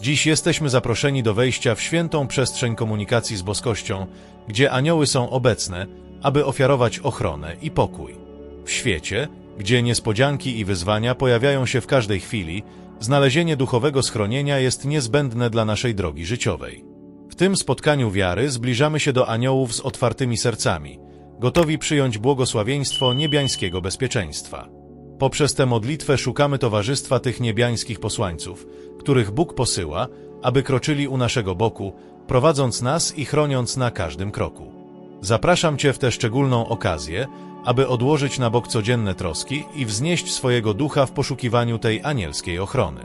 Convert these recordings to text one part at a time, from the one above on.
Dziś jesteśmy zaproszeni do wejścia w świętą przestrzeń komunikacji z boskością, gdzie anioły są obecne, aby ofiarować ochronę i pokój. W świecie, gdzie niespodzianki i wyzwania pojawiają się w każdej chwili, znalezienie duchowego schronienia jest niezbędne dla naszej drogi życiowej. W tym spotkaniu wiary zbliżamy się do aniołów z otwartymi sercami, gotowi przyjąć błogosławieństwo niebiańskiego bezpieczeństwa. Poprzez tę modlitwę szukamy towarzystwa tych niebiańskich posłańców, których Bóg posyła, aby kroczyli u naszego boku, prowadząc nas i chroniąc na każdym kroku. Zapraszam Cię w tę szczególną okazję, aby odłożyć na bok codzienne troski i wznieść swojego ducha w poszukiwaniu tej anielskiej ochrony.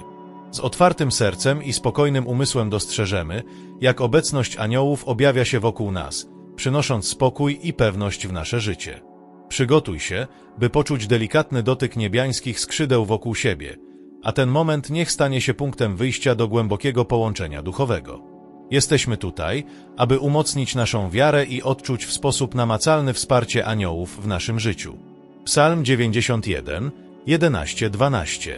Z otwartym sercem i spokojnym umysłem dostrzeżemy, jak obecność aniołów objawia się wokół nas, przynosząc spokój i pewność w nasze życie. Przygotuj się, by poczuć delikatny dotyk niebiańskich skrzydeł wokół siebie, a ten moment niech stanie się punktem wyjścia do głębokiego połączenia duchowego. Jesteśmy tutaj, aby umocnić naszą wiarę i odczuć w sposób namacalny wsparcie aniołów w naszym życiu. Psalm 91, 11-12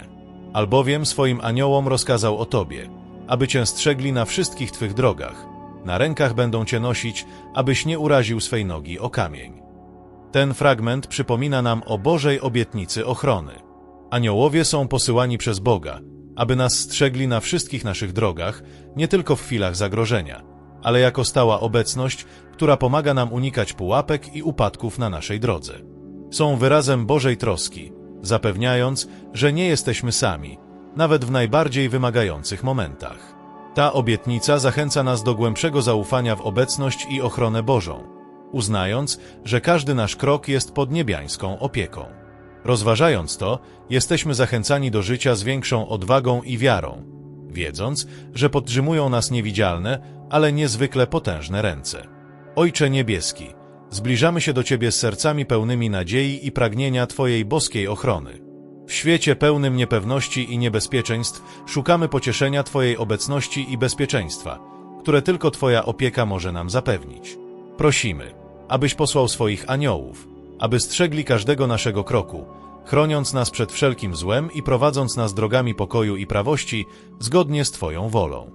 Albowiem swoim aniołom rozkazał o Tobie, aby Cię strzegli na wszystkich Twych drogach. Na rękach będą Cię nosić, abyś nie uraził swej nogi o kamień. Ten fragment przypomina nam o Bożej obietnicy ochrony. Aniołowie są posyłani przez Boga, aby nas strzegli na wszystkich naszych drogach, nie tylko w chwilach zagrożenia, ale jako stała obecność, która pomaga nam unikać pułapek i upadków na naszej drodze. Są wyrazem Bożej troski, zapewniając, że nie jesteśmy sami, nawet w najbardziej wymagających momentach. Ta obietnica zachęca nas do głębszego zaufania w obecność i ochronę Bożą, uznając, że każdy nasz krok jest pod niebiańską opieką. Rozważając to, jesteśmy zachęcani do życia z większą odwagą i wiarą, wiedząc, że podtrzymują nas niewidzialne, ale niezwykle potężne ręce. Ojcze Niebieski, zbliżamy się do Ciebie z sercami pełnymi nadziei i pragnienia Twojej boskiej ochrony. W świecie pełnym niepewności i niebezpieczeństw szukamy pocieszenia Twojej obecności i bezpieczeństwa, które tylko Twoja opieka może nam zapewnić. Prosimy, abyś posłał swoich aniołów, aby strzegli każdego naszego kroku, chroniąc nas przed wszelkim złem i prowadząc nas drogami pokoju i prawości zgodnie z Twoją wolą.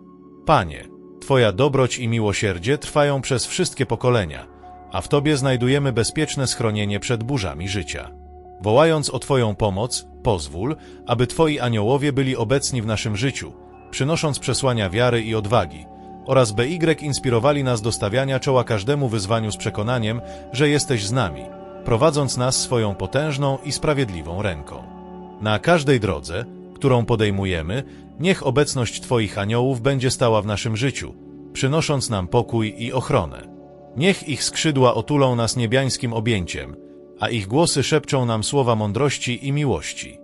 Panie, Twoja dobroć i miłosierdzie trwają przez wszystkie pokolenia, a w Tobie znajdujemy bezpieczne schronienie przed burzami życia. Wołając o Twoją pomoc, pozwól, aby Twoi aniołowie byli obecni w naszym życiu, przynosząc przesłania wiary i odwagi, oraz BY inspirowali nas do stawiania czoła każdemu wyzwaniu z przekonaniem, że jesteś z nami, prowadząc nas swoją potężną i sprawiedliwą ręką. Na każdej drodze, którą podejmujemy, niech obecność Twoich aniołów będzie stała w naszym życiu, przynosząc nam pokój i ochronę. Niech ich skrzydła otulą nas niebiańskim objęciem, a ich głosy szepczą nam słowa mądrości i miłości.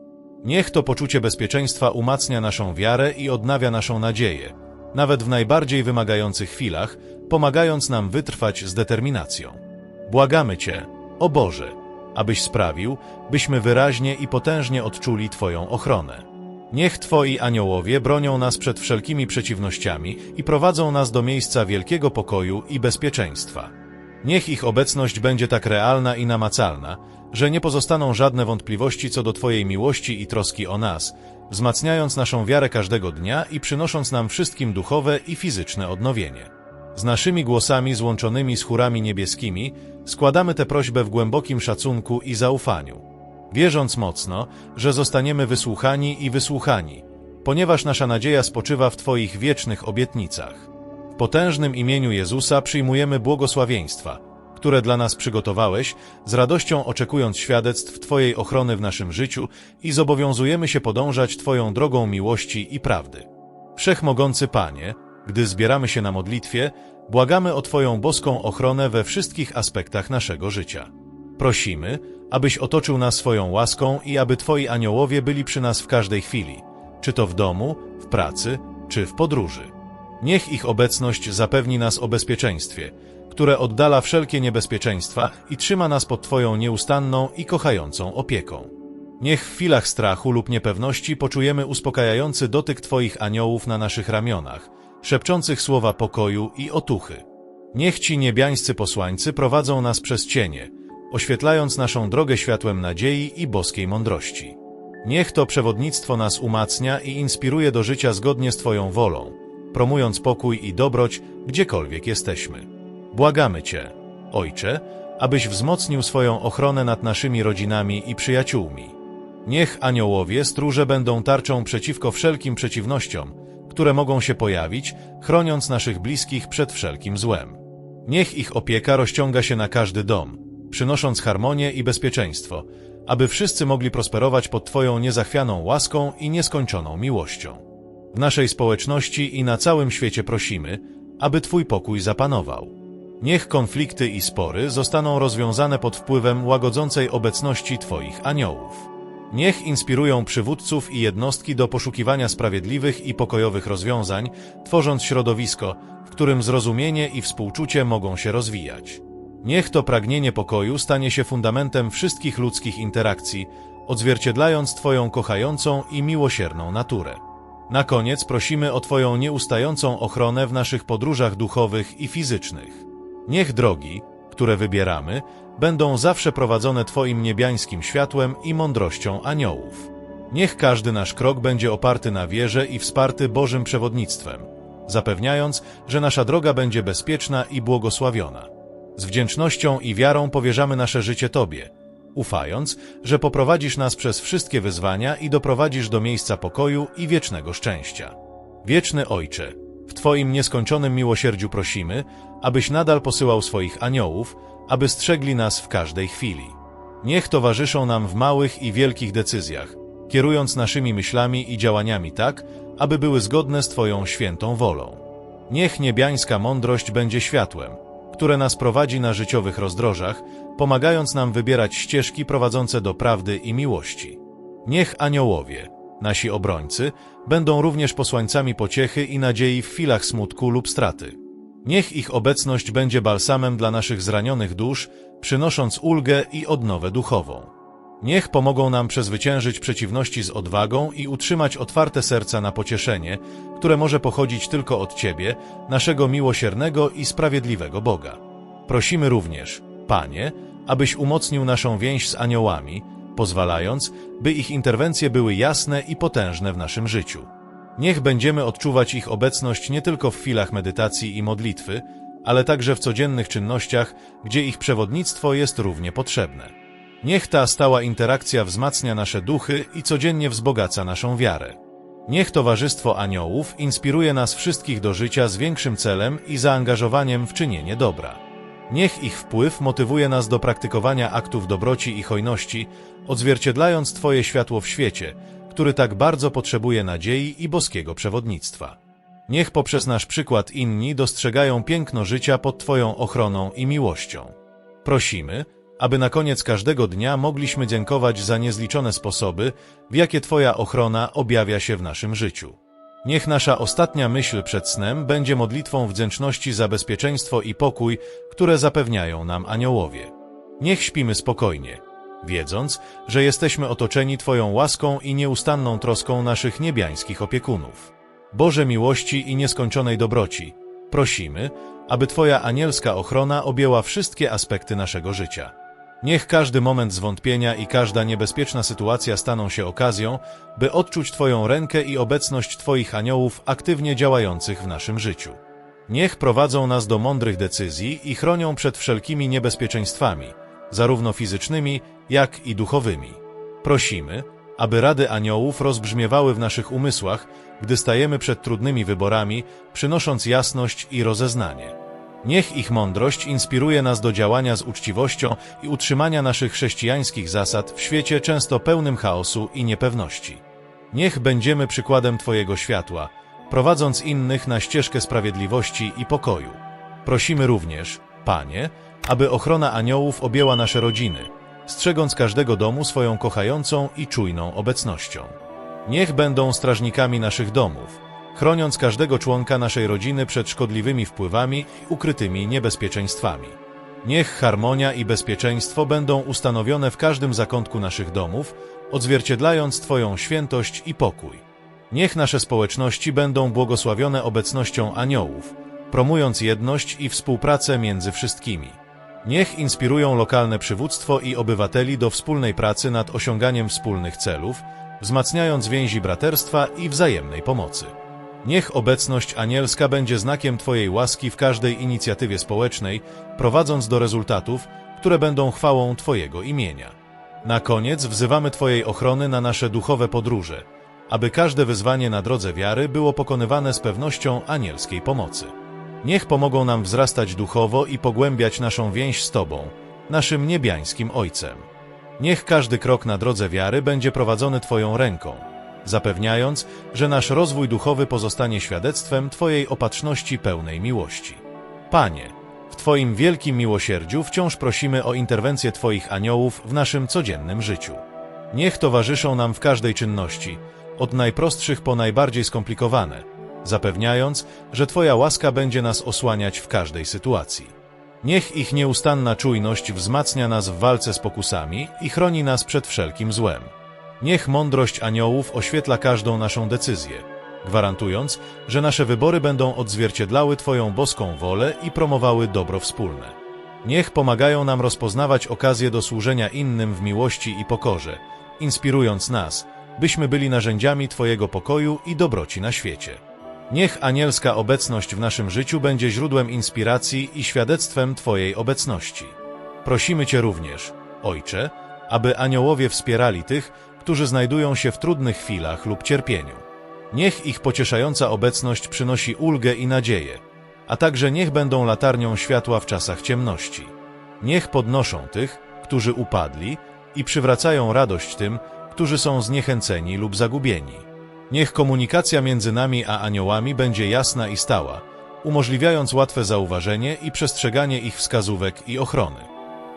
Niech to poczucie bezpieczeństwa umacnia naszą wiarę i odnawia naszą nadzieję, nawet w najbardziej wymagających chwilach, pomagając nam wytrwać z determinacją. Błagamy Cię, o Boże, abyś sprawił, byśmy wyraźnie i potężnie odczuli Twoją ochronę. Niech Twoi aniołowie bronią nas przed wszelkimi przeciwnościami i prowadzą nas do miejsca wielkiego pokoju i bezpieczeństwa. Niech ich obecność będzie tak realna i namacalna, że nie pozostaną żadne wątpliwości co do Twojej miłości i troski o nas, wzmacniając naszą wiarę każdego dnia i przynosząc nam wszystkim duchowe i fizyczne odnowienie. Z naszymi głosami złączonymi z chórami niebieskimi składamy tę prośbę w głębokim szacunku i zaufaniu, wierząc mocno, że zostaniemy wysłuchani i wysłuchani, ponieważ nasza nadzieja spoczywa w Twoich wiecznych obietnicach. W potężnym imieniu Jezusa przyjmujemy błogosławieństwa, które dla nas przygotowałeś, z radością oczekując świadectw Twojej ochrony w naszym życiu i zobowiązujemy się podążać Twoją drogą miłości i prawdy. Wszechmogący Panie, gdy zbieramy się na modlitwie, błagamy o Twoją boską ochronę we wszystkich aspektach naszego życia. Prosimy, abyś otoczył nas swoją łaską i aby Twoi aniołowie byli przy nas w każdej chwili, czy to w domu, w pracy, czy w podróży. Niech ich obecność zapewni nas o bezpieczeństwie, które oddala wszelkie niebezpieczeństwa i trzyma nas pod Twoją nieustanną i kochającą opieką. Niech w chwilach strachu lub niepewności poczujemy uspokajający dotyk Twoich aniołów na naszych ramionach, szepczących słowa pokoju i otuchy. Niech Ci niebiańscy posłańcy prowadzą nas przez cienie, oświetlając naszą drogę światłem nadziei i boskiej mądrości. Niech to przewodnictwo nas umacnia i inspiruje do życia zgodnie z Twoją wolą, promując pokój i dobroć, gdziekolwiek jesteśmy. Błagamy Cię, Ojcze, abyś wzmocnił swoją ochronę nad naszymi rodzinami i przyjaciółmi. Niech aniołowie stróże będą tarczą przeciwko wszelkim przeciwnościom, które mogą się pojawić, chroniąc naszych bliskich przed wszelkim złem. Niech ich opieka rozciąga się na każdy dom, przynosząc harmonię i bezpieczeństwo, aby wszyscy mogli prosperować pod Twoją niezachwianą łaską i nieskończoną miłością. W naszej społeczności i na całym świecie prosimy, aby Twój pokój zapanował. Niech konflikty i spory zostaną rozwiązane pod wpływem łagodzącej obecności Twoich aniołów. Niech inspirują przywódców i jednostki do poszukiwania sprawiedliwych i pokojowych rozwiązań, tworząc środowisko, w którym zrozumienie i współczucie mogą się rozwijać. Niech to pragnienie pokoju stanie się fundamentem wszystkich ludzkich interakcji, odzwierciedlając Twoją kochającą i miłosierną naturę. Na koniec prosimy o Twoją nieustającą ochronę w naszych podróżach duchowych i fizycznych. Niech drogi, które wybieramy, będą zawsze prowadzone Twoim niebiańskim światłem i mądrością aniołów. Niech każdy nasz krok będzie oparty na wierze i wsparty Bożym przewodnictwem, zapewniając, że nasza droga będzie bezpieczna i błogosławiona. Z wdzięcznością i wiarą powierzamy nasze życie Tobie, ufając, że poprowadzisz nas przez wszystkie wyzwania i doprowadzisz do miejsca pokoju i wiecznego szczęścia. Wieczny Ojcze, w Twoim nieskończonym miłosierdziu prosimy, abyś nadal posyłał swoich aniołów, aby strzegli nas w każdej chwili. Niech towarzyszą nam w małych i wielkich decyzjach, kierując naszymi myślami i działaniami tak, aby były zgodne z Twoją świętą wolą. Niech niebiańska mądrość będzie światłem, które nas prowadzi na życiowych rozdrożach, pomagając nam wybierać ścieżki prowadzące do prawdy i miłości. Niech aniołowie, nasi obrońcy, będą również posłańcami pociechy i nadziei w chwilach smutku lub straty. Niech ich obecność będzie balsamem dla naszych zranionych dusz, przynosząc ulgę i odnowę duchową. Niech pomogą nam przezwyciężyć przeciwności z odwagą i utrzymać otwarte serca na pocieszenie, które może pochodzić tylko od Ciebie, naszego miłosiernego i sprawiedliwego Boga. Prosimy również, Panie, abyś umocnił naszą więź z aniołami, pozwalając, by ich interwencje były jasne i potężne w naszym życiu. Niech będziemy odczuwać ich obecność nie tylko w chwilach medytacji i modlitwy, ale także w codziennych czynnościach, gdzie ich przewodnictwo jest równie potrzebne. Niech ta stała interakcja wzmacnia nasze duchy i codziennie wzbogaca naszą wiarę. Niech towarzystwo aniołów inspiruje nas wszystkich do życia z większym celem i zaangażowaniem w czynienie dobra. Niech ich wpływ motywuje nas do praktykowania aktów dobroci i hojności, odzwierciedlając Twoje światło w świecie, który tak bardzo potrzebuje nadziei i boskiego przewodnictwa. Niech poprzez nasz przykład inni dostrzegają piękno życia pod Twoją ochroną i miłością. Prosimy, aby na koniec każdego dnia mogliśmy dziękować za niezliczone sposoby, w jakie Twoja ochrona objawia się w naszym życiu. Niech nasza ostatnia myśl przed snem będzie modlitwą wdzięczności za bezpieczeństwo i pokój, które zapewniają nam aniołowie. Niech śpimy spokojnie, wiedząc, że jesteśmy otoczeni Twoją łaską i nieustanną troską naszych niebiańskich opiekunów. Boże miłości i nieskończonej dobroci, prosimy, aby Twoja anielska ochrona objęła wszystkie aspekty naszego życia. Niech każdy moment zwątpienia i każda niebezpieczna sytuacja staną się okazją, by odczuć Twoją rękę i obecność Twoich aniołów aktywnie działających w naszym życiu. Niech prowadzą nas do mądrych decyzji i chronią przed wszelkimi niebezpieczeństwami, zarówno fizycznymi, jak i duchowymi. Prosimy, aby rady aniołów rozbrzmiewały w naszych umysłach, gdy stajemy przed trudnymi wyborami, przynosząc jasność i rozeznanie. Niech ich mądrość inspiruje nas do działania z uczciwością i utrzymania naszych chrześcijańskich zasad w świecie często pełnym chaosu i niepewności. Niech będziemy przykładem Twojego światła, prowadząc innych na ścieżkę sprawiedliwości i pokoju. Prosimy również, Panie, aby ochrona aniołów objęła nasze rodziny, strzegąc każdego domu swoją kochającą i czujną obecnością. Niech będą strażnikami naszych domów, chroniąc każdego członka naszej rodziny przed szkodliwymi wpływami i ukrytymi niebezpieczeństwami. Niech harmonia i bezpieczeństwo będą ustanowione w każdym zakątku naszych domów, odzwierciedlając Twoją świętość i pokój. Niech nasze społeczności będą błogosławione obecnością aniołów, promując jedność i współpracę między wszystkimi. Niech inspirują lokalne przywództwo i obywateli do wspólnej pracy nad osiąganiem wspólnych celów, wzmacniając więzi braterstwa i wzajemnej pomocy. Niech obecność anielska będzie znakiem Twojej łaski w każdej inicjatywie społecznej, prowadząc do rezultatów, które będą chwałą Twojego imienia. Na koniec wzywamy Twojej ochrony na nasze duchowe podróże, aby każde wyzwanie na drodze wiary było pokonywane z pewnością anielskiej pomocy. Niech pomogą nam wzrastać duchowo i pogłębiać naszą więź z Tobą, naszym niebiańskim Ojcem. Niech każdy krok na drodze wiary będzie prowadzony Twoją ręką, zapewniając, że nasz rozwój duchowy pozostanie świadectwem Twojej opatrzności pełnej miłości. Panie, w Twoim wielkim miłosierdziu wciąż prosimy o interwencję Twoich aniołów w naszym codziennym życiu. Niech towarzyszą nam w każdej czynności, od najprostszych po najbardziej skomplikowane, zapewniając, że Twoja łaska będzie nas osłaniać w każdej sytuacji. Niech ich nieustanna czujność wzmacnia nas w walce z pokusami i chroni nas przed wszelkim złem. Niech mądrość aniołów oświetla każdą naszą decyzję, gwarantując, że nasze wybory będą odzwierciedlały Twoją boską wolę i promowały dobro wspólne. Niech pomagają nam rozpoznawać okazje do służenia innym w miłości i pokorze, inspirując nas, byśmy byli narzędziami Twojego pokoju i dobroci na świecie. Niech anielska obecność w naszym życiu będzie źródłem inspiracji i świadectwem Twojej obecności. Prosimy Cię również, Ojcze, aby aniołowie wspierali tych, którzy znajdują się w trudnych chwilach lub cierpieniu. Niech ich pocieszająca obecność przynosi ulgę i nadzieję, a także niech będą latarnią światła w czasach ciemności. Niech podnoszą tych, którzy upadli i przywracają radość tym, którzy są zniechęceni lub zagubieni. Niech komunikacja między nami a aniołami będzie jasna i stała, umożliwiając łatwe zauważenie i przestrzeganie ich wskazówek i ochrony.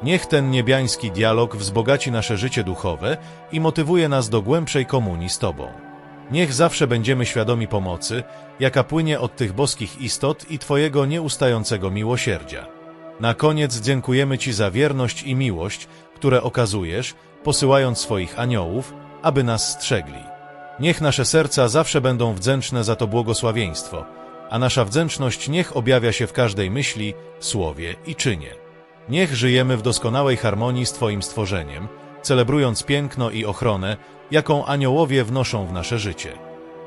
Niech ten niebiański dialog wzbogaci nasze życie duchowe i motywuje nas do głębszej komunii z Tobą. Niech zawsze będziemy świadomi pomocy, jaka płynie od tych boskich istot i Twojego nieustającego miłosierdzia. Na koniec dziękujemy Ci za wierność i miłość, które okazujesz, posyłając swoich aniołów, aby nas strzegli. Niech nasze serca zawsze będą wdzięczne za to błogosławieństwo, a nasza wdzięczność niech objawia się w każdej myśli, słowie i czynie. Niech żyjemy w doskonałej harmonii z Twoim stworzeniem, celebrując piękno i ochronę, jaką aniołowie wnoszą w nasze życie.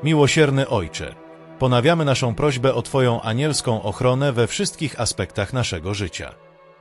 Miłosierny Ojcze, ponawiamy naszą prośbę o Twoją anielską ochronę we wszystkich aspektach naszego życia.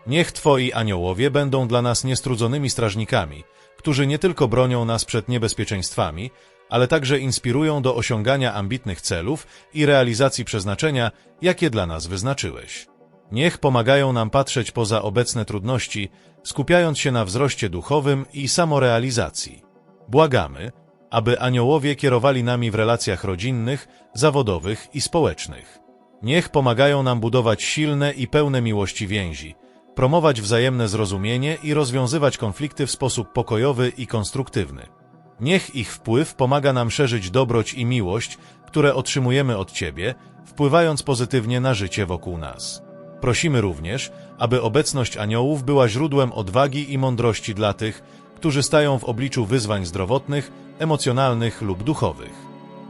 Niech Twoi aniołowie będą dla nas niestrudzonymi strażnikami, którzy nie tylko bronią nas przed niebezpieczeństwami, ale także inspirują do osiągania ambitnych celów i realizacji przeznaczenia, jakie dla nas wyznaczyłeś. Niech pomagają nam patrzeć poza obecne trudności, skupiając się na wzroście duchowym i samorealizacji. Błagamy, aby aniołowie kierowali nami w relacjach rodzinnych, zawodowych i społecznych. Niech pomagają nam budować silne i pełne miłości więzi, promować wzajemne zrozumienie i rozwiązywać konflikty w sposób pokojowy i konstruktywny. Niech ich wpływ pomaga nam szerzyć dobroć i miłość, które otrzymujemy od Ciebie, wpływając pozytywnie na życie wokół nas. Prosimy również, aby obecność aniołów była źródłem odwagi i mądrości dla tych, którzy stają w obliczu wyzwań zdrowotnych, emocjonalnych lub duchowych.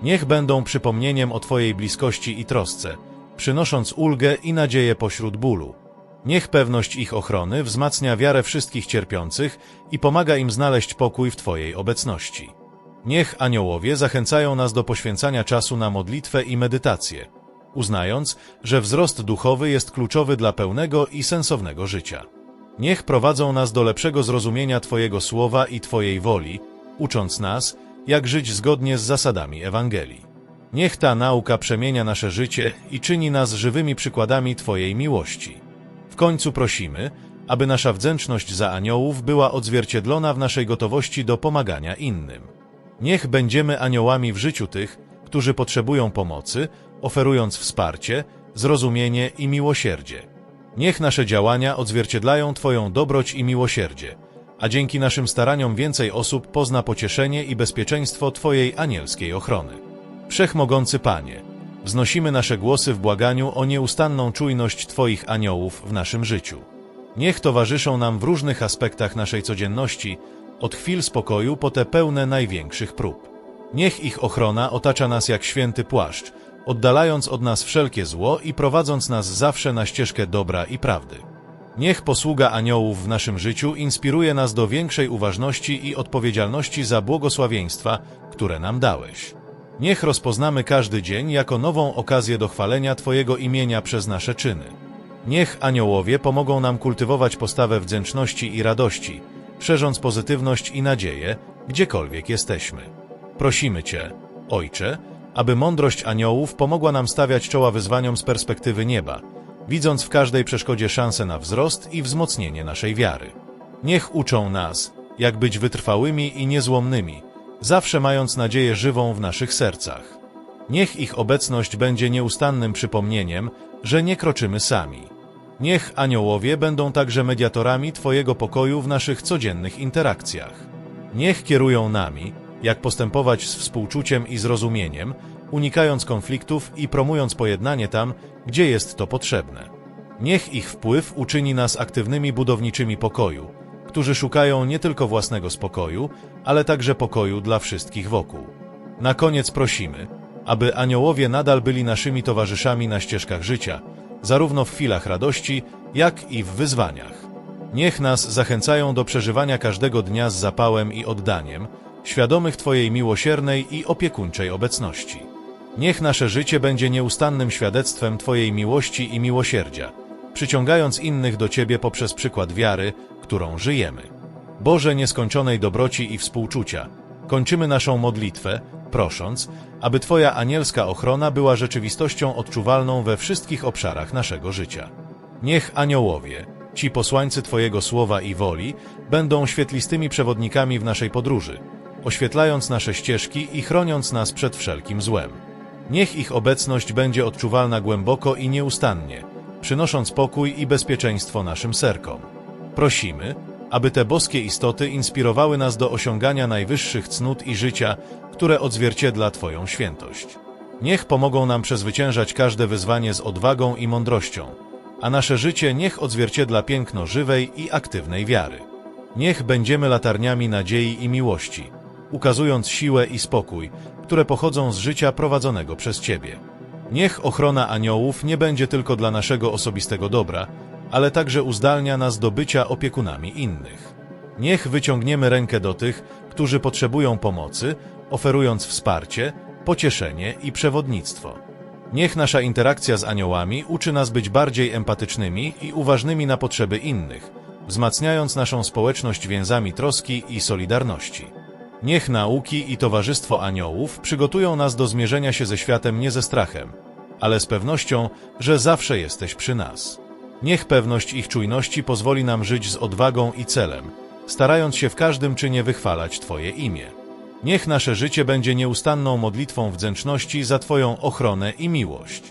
Niech będą przypomnieniem o Twojej bliskości i trosce, przynosząc ulgę i nadzieję pośród bólu. Niech pewność ich ochrony wzmacnia wiarę wszystkich cierpiących i pomaga im znaleźć pokój w Twojej obecności. Niech aniołowie zachęcają nas do poświęcania czasu na modlitwę i medytację, uznając, że wzrost duchowy jest kluczowy dla pełnego i sensownego życia. Niech prowadzą nas do lepszego zrozumienia Twojego słowa i Twojej woli, ucząc nas, jak żyć zgodnie z zasadami Ewangelii. Niech ta nauka przemienia nasze życie i czyni nas żywymi przykładami Twojej miłości. W końcu prosimy, aby nasza wdzięczność za aniołów była odzwierciedlona w naszej gotowości do pomagania innym. Niech będziemy aniołami w życiu tych, którzy potrzebują pomocy, oferując wsparcie, zrozumienie i miłosierdzie. Niech nasze działania odzwierciedlają Twoją dobroć i miłosierdzie, a dzięki naszym staraniom więcej osób pozna pocieszenie i bezpieczeństwo Twojej anielskiej ochrony. Wszechmogący Panie, wznosimy nasze głosy w błaganiu o nieustanną czujność Twoich aniołów w naszym życiu. Niech towarzyszą nam w różnych aspektach naszej codzienności, od chwil spokoju po te pełne największych prób. Niech ich ochrona otacza nas jak święty płaszcz, oddalając od nas wszelkie zło i prowadząc nas zawsze na ścieżkę dobra i prawdy. Niech posługa aniołów w naszym życiu inspiruje nas do większej uważności i odpowiedzialności za błogosławieństwa, które nam dałeś. Niech rozpoznamy każdy dzień jako nową okazję do chwalenia Twojego imienia przez nasze czyny. Niech aniołowie pomogą nam kultywować postawę wdzięczności i radości, szerząc pozytywność i nadzieję, gdziekolwiek jesteśmy. Prosimy Cię, Ojcze, aby mądrość aniołów pomogła nam stawiać czoła wyzwaniom z perspektywy nieba, widząc w każdej przeszkodzie szansę na wzrost i wzmocnienie naszej wiary. Niech uczą nas, jak być wytrwałymi i niezłomnymi, zawsze mając nadzieję żywą w naszych sercach. Niech ich obecność będzie nieustannym przypomnieniem, że nie kroczymy sami. Niech aniołowie będą także mediatorami Twojego pokoju w naszych codziennych interakcjach. Niech kierują nami, jak postępować z współczuciem i zrozumieniem, unikając konfliktów i promując pojednanie tam, gdzie jest to potrzebne. Niech ich wpływ uczyni nas aktywnymi budowniczymi pokoju, którzy szukają nie tylko własnego spokoju, ale także pokoju dla wszystkich wokół. Na koniec prosimy, aby aniołowie nadal byli naszymi towarzyszami na ścieżkach życia, zarówno w chwilach radości, jak i w wyzwaniach. Niech nas zachęcają do przeżywania każdego dnia z zapałem i oddaniem, świadomych Twojej miłosiernej i opiekuńczej obecności. Niech nasze życie będzie nieustannym świadectwem Twojej miłości i miłosierdzia, przyciągając innych do Ciebie poprzez przykład wiary, którą żyjemy. Boże nieskończonej dobroci i współczucia, kończymy naszą modlitwę, prosząc, aby Twoja anielska ochrona była rzeczywistością odczuwalną we wszystkich obszarach naszego życia. Niech aniołowie, ci posłańcy Twojego słowa i woli, będą świetlistymi przewodnikami w naszej podróży, oświetlając nasze ścieżki i chroniąc nas przed wszelkim złem. Niech ich obecność będzie odczuwalna głęboko i nieustannie, przynosząc pokój i bezpieczeństwo naszym serkom. Prosimy, aby te boskie istoty inspirowały nas do osiągania najwyższych cnót i życia, które odzwierciedla Twoją świętość. Niech pomogą nam przezwyciężać każde wyzwanie z odwagą i mądrością, a nasze życie niech odzwierciedla piękno żywej i aktywnej wiary. Niech będziemy latarniami nadziei i miłości, ukazując siłę i spokój, które pochodzą z życia prowadzonego przez Ciebie. Niech ochrona aniołów nie będzie tylko dla naszego osobistego dobra, ale także uzdalnia nas do bycia opiekunami innych. Niech wyciągniemy rękę do tych, którzy potrzebują pomocy, oferując wsparcie, pocieszenie i przewodnictwo. Niech nasza interakcja z aniołami uczy nas być bardziej empatycznymi i uważnymi na potrzeby innych, wzmacniając naszą społeczność więzami troski i solidarności. Niech nauki i towarzystwo aniołów przygotują nas do zmierzenia się ze światem nie ze strachem, ale z pewnością, że zawsze jesteś przy nas. Niech pewność ich czujności pozwoli nam żyć z odwagą i celem, starając się w każdym czynie wychwalać Twoje imię. Niech nasze życie będzie nieustanną modlitwą wdzięczności za Twoją ochronę i miłość.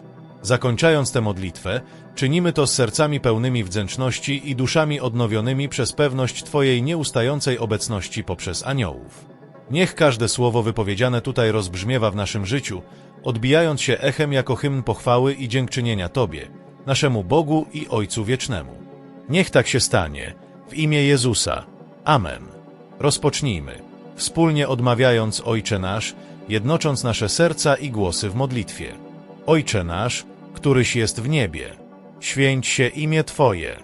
Zakończając tę modlitwę, czynimy to z sercami pełnymi wdzięczności i duszami odnowionymi przez pewność Twojej nieustającej obecności poprzez aniołów. Niech każde słowo wypowiedziane tutaj rozbrzmiewa w naszym życiu, odbijając się echem jako hymn pochwały i dziękczynienia Tobie, naszemu Bogu i Ojcu Wiecznemu. Niech tak się stanie, w imię Jezusa. Amen. Rozpocznijmy, wspólnie odmawiając Ojcze nasz, jednocząc nasze serca i głosy w modlitwie. Ojcze nasz, któryś jest w niebie, święć się imię Twoje,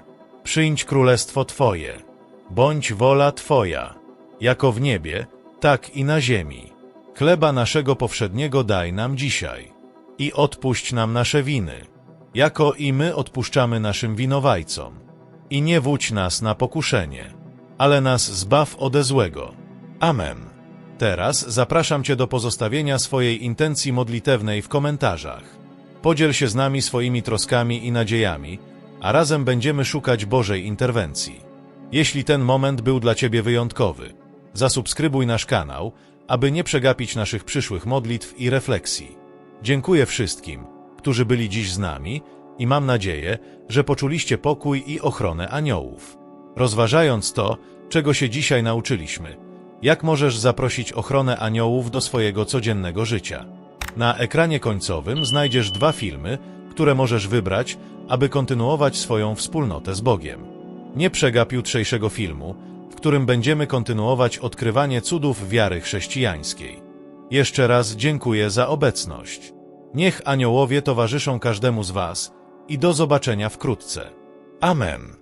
przyjdź królestwo Twoje, bądź wola Twoja, jako w niebie, tak i na ziemi. Chleba naszego powszedniego daj nam dzisiaj i odpuść nam nasze winy, jako i my odpuszczamy naszym winowajcom. I nie wódź nas na pokuszenie, ale nas zbaw ode złego. Amen. Teraz zapraszam Cię do pozostawienia swojej intencji modlitewnej w komentarzach. Podziel się z nami swoimi troskami i nadziejami, a razem będziemy szukać Bożej interwencji. Jeśli ten moment był dla Ciebie wyjątkowy, zasubskrybuj nasz kanał, aby nie przegapić naszych przyszłych modlitw i refleksji. Dziękuję wszystkim, którzy byli dziś z nami i mam nadzieję, że poczuliście pokój i ochronę aniołów. Rozważając to, czego się dzisiaj nauczyliśmy, jak możesz zaprosić ochronę aniołów do swojego codziennego życia? Na ekranie końcowym znajdziesz dwa filmy, które możesz wybrać, aby kontynuować swoją wspólnotę z Bogiem. Nie przegap jutrzejszego filmu, w którym będziemy kontynuować odkrywanie cudów wiary chrześcijańskiej. Jeszcze raz dziękuję za obecność. Niech aniołowie towarzyszą każdemu z Was i do zobaczenia wkrótce. Amen.